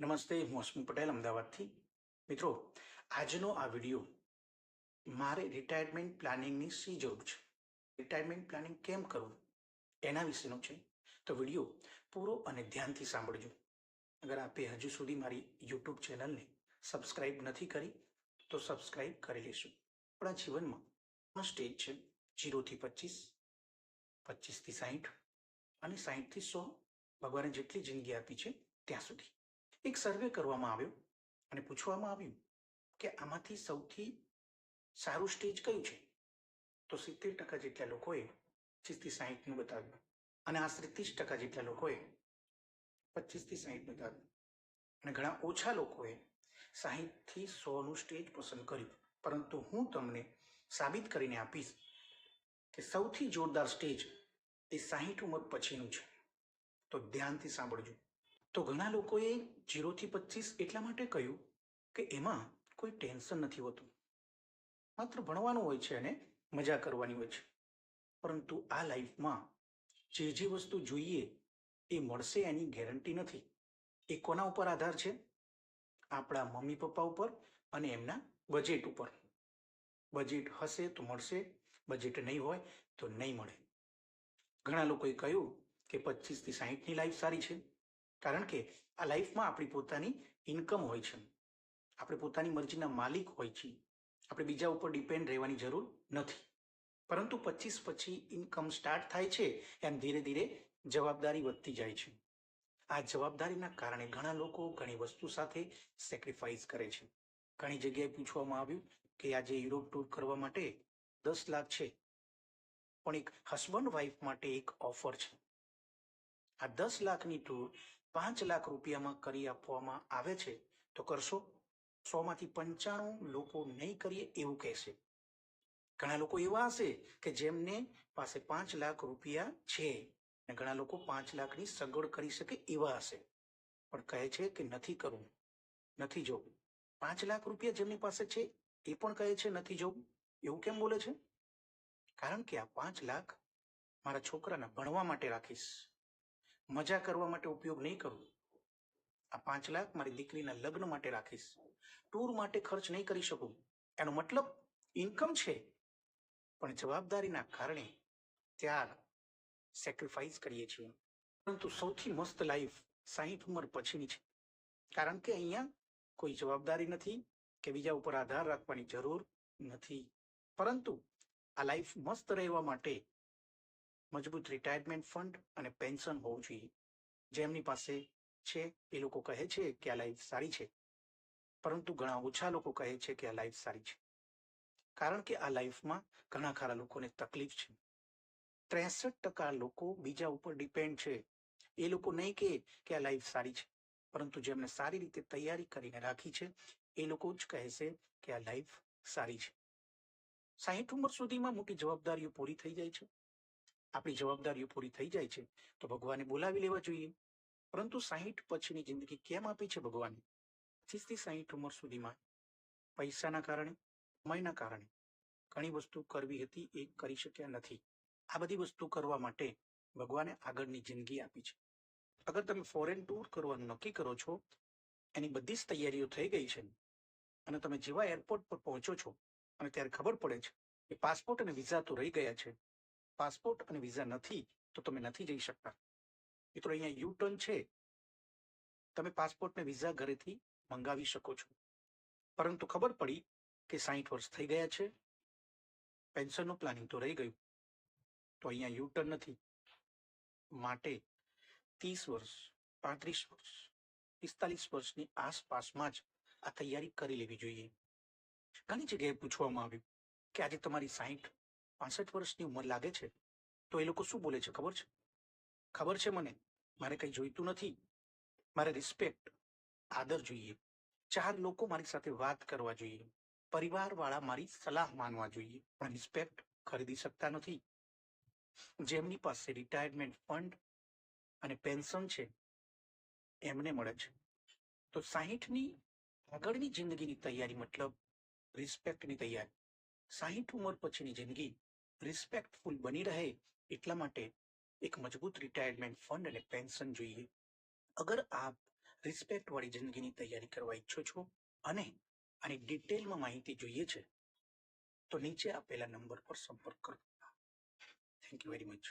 નમસ્તે, હું હસમુખ પટેલ, અમદાવાદથી. મિત્રો, આજનો આ વીડિયો મારે રિટાયરમેન્ટ પ્લાનિંગની શી જરૂર છે? રિટાયરમેન્ટ પ્લાનિંગ કેમ કરવું? એના વિશેનો છે. તો વીડિયો પૂરો અને ધ્યાનથી સાંભળજો. અગર આપે હજુ સુધી મારી યુટ્યુબ ચેનલને સબસ્ક્રાઇબ નથી કરી, તો સબસ્ક્રાઇબ કરી લેશું. આપણા જીવનમાં સ્ટેજ છે. જીરોથી પચીસ, પચીસથી સાહીઠ અને સાહીઠથી સો ભગવાને જેટલી જિંદગી આપી છે, ત્યાં સુધી. એક સર્વે કરવામાં આવ્યો અને પૂછવામાં આવ્યું કે આમાંથી સૌથી સારું સ્ટેજ કયું છે? તો સિત્તેર ટકા જેટલા લોકોએ પચીસથી સાહીઠનું બતાવ્યું અને આશરે ત્રીસ ટકા જેટલા લોકોએ પચીસથી સાહીઠ બતાવ્યું. અને ઘણા ઓછા લોકોએ સાહીઠથી સોનું સ્ટેજ પસંદ કર્યું. પરંતુ હું તમને સાબિત કરીને આપીશ કે સૌથી જોરદાર સ્ટેજ એ સાહીઠ ઉંમર પછીનું છે. તો ધ્યાનથી સાંભળજો. તો ઘણા લોકોએ જીરોથી પચીસ એટલા માટે કહ્યું કે એમાં કોઈ ટેન્શન નથી હોતું. માત્ર ભણવાનું હોય છે અને મજા કરવાની હોય છે. પરંતુ આ લાઈફમાં જે જે વસ્તુ જોઈએ એ મળશે એની ગેરંટી નથી. એ કોના ઉપર આધાર છે? આપણા મમ્મી પપ્પા ઉપર અને એમના બજેટ ઉપર. બજેટ હશે તો મળશે બજેટ નહીં હોય તો નહીં મળે. ઘણા લોકોએ કહ્યું કે પચીસથી સાહીઠની લાઈફ સારી છે. કારણ કે આ લાઈફમાં આપણી પોતાની ઇન્કમ હોય છે. આપણે પોતાની મરજીના માલિક હોય છીએ આપણે બીજા ઉપર ડિપેન્ડ રહેવાની જરૂર નથી. પરંતુ પચીસ પછી ઇન્કમ સ્ટાર્ટ થાય છે, એમ ધીરે ધીરે જવાબદારી વધતી જાય છે. આ જવાબદારીના કારણે ઘણા લોકો ઘણી વસ્તુ સાથે સેક્રિફાઈસ કરે છે. ઘણી જગ્યાએ પૂછવામાં આવ્યું કે આજે યુરોપ ટૂર કરવા માટે દસ લાખ છે. પણ એક હસબન્ડ વાઈફ માટે એક ઓફર છે. આ દસ લાખની ટૂર પાંચ લાખ રૂપિયામાં કરી આપવામાં આવે છે, તો કરશો? સો માંથી પંચાણું લોકો નહીં કરીએ એવું કહેશે. ઘણા લોકો એવા હશે કે જેમને પાસે પાંચ લાખ રૂપિયા છે અને ઘણા લોકો પાંચ લાખની સગવડ કરી શકે એવા હશે. પણ કહે છે કે નથી કરવું, નથી જોવું. પાંચ લાખ રૂપિયા જેમની પાસે છે, એ પણ કહે છે નથી જોવું. એવું કેમ બોલે છે? કારણ કે આ પાંચ લાખ મારા છોકરાના ભણવા માટે રાખીશ. મજા કરવા માટે ઉપયોગ નહીં કરું. આ પાંચ લાખ મારી દીકરીના લગ્ન માટે રાખીશ. ટૂર માટે ખર્ચ નહીં કરી શકું. એનો મતલબ ઇન્કમ છે. પણ જવાબદારીના કારણે ત્યાગ સેક્રિફાઈસ કરીએ છીએ. પરંતુ સૌથી મસ્ત લાઈફ સાહીઠ ઉંમર પછીની છે. કારણ કે અહીંયા કોઈ જવાબદારી નથી કે બીજા ઉપર આધાર રાખવાની જરૂર નથી. પરંતુ આ લાઈફ મસ્ત રહેવા માટે મજબૂત રિટાયરમેન્ટ ફંડ અને પેન્શન હોવું જોઈએ. જેમની પાસે છે એ લોકો કહે છે કે આ લાઈફ સારી છે, પરંતુ ઘણા ઓછા લોકો કહે છે કે આ લાઈફ સારી છે. કારણ કે આ લાઈફમાં ઘણા ખરા લોકોને તકલીફ છે. ત્રેસઠ ટકા લોકો બીજા ઉપર ડિપેન્ડ છે. એ લોકો નહીં કહે કે આ લાઈફ સારી છે, પરંતુ જેમને સારી રીતે તૈયારી કરીને રાખી છે, એ લોકો જ કહેશે કે આ લાઈફ સારી છે. સાહીઠ ઉંમર સુધીમાં મોટી જવાબદારીઓ પૂરી થઈ જાય છે. આપણી જવાબદારીઓ પૂરી થઈ જાય છે, તો ભગવાને બોલાવી લેવા જોઈએ. પરંતુ સાહીઠ પછીની જિંદગી કેમ આપી છે ભગવાને? પચીસથી સાહીઠ ઉંમર સુધીમાં પૈસાના કારણે, સમયના કારણે ઘણી વસ્તુ કરવી હતી એ કરી શક્યા નથી. આ બધી વસ્તુ કરવા માટે ભગવાને આગળની જિંદગી આપી છે. અગર તમે ફોરેન ટૂર કરવાનું નક્કી કરો છો, એની બધી જ તૈયારીઓ થઈ ગઈ છે, અને તમે જેવા એરપોર્ટ પર પહોંચો છો, અને ત્યારે ખબર પડે છે કે પાસપોર્ટ અને વિઝા તો રહી ગયા છે પાસપોર્ટ અને વિઝા નથી, તો તમે નથી જઈ શકતા. મિત્રો, અહીંયા યુ ટર્ન છે. તમે પાસપોર્ટ ને વિઝા ઘરેથી મંગાવી શકો છો. પરંતુ ખબર પડી કે સાહીઠ વર્ષ થઈ ગયા છે. પેન્શનનું પ્લાનિંગ તો રહી ગયું. તો અહીંયા યુ ટર્ન નથી. માટે ત્રીસ વર્ષ, પાંત્રીસ વર્ષ, પિસ્તાલીસ વર્ષની આસપાસમાં જ આ તૈયારી કરી લેવી જોઈએ. ઘણી જગ્યાએ પૂછવામાં આવ્યું કે આજે તમારી સાહીઠ પાસઠ વર્ષની ઉંમર લાગે છે, તો એ લોકો શું બોલે છે? ખબર છે? ખબર છે મને? મારે કંઈ જોઈતું નથી. મારે રિસ્પેક્ટ આદર જોઈએ. ચાર લોકો મારી સાથે વાત કરવા જોઈએ. પરિવારવાળા મારી સલાહ માનવા જોઈએ. પણ રિસ્પેક્ટ ખરીદી શકતા નથી. જેમની પાસે રિટાયરમેન્ટ ફંડ અને પેન્શન છે, એમને મળે છે. તો સાહીઠની આગળની જિંદગીની તૈયારી મતલબ રિસ્પેક્ટની તૈયારી. સાહીઠ ઉંમર પછીની જિંદગી રિસ્પેક્ટફુલ બની રહે એટલા માટે એક મજબૂત રિટાયરમેન્ટ ફંડ અને પેન્શન જોઈએ. અગર આપ રિસ્પેક્ટ વાળી જિંદગીની તૈયારી કરવા ઈચ્છો છો અને આની ડિટેલમાં માહિતી જોઈએ છે, તો નીચે આપેલા નંબર પર સંપર્ક કરો. Thank you very much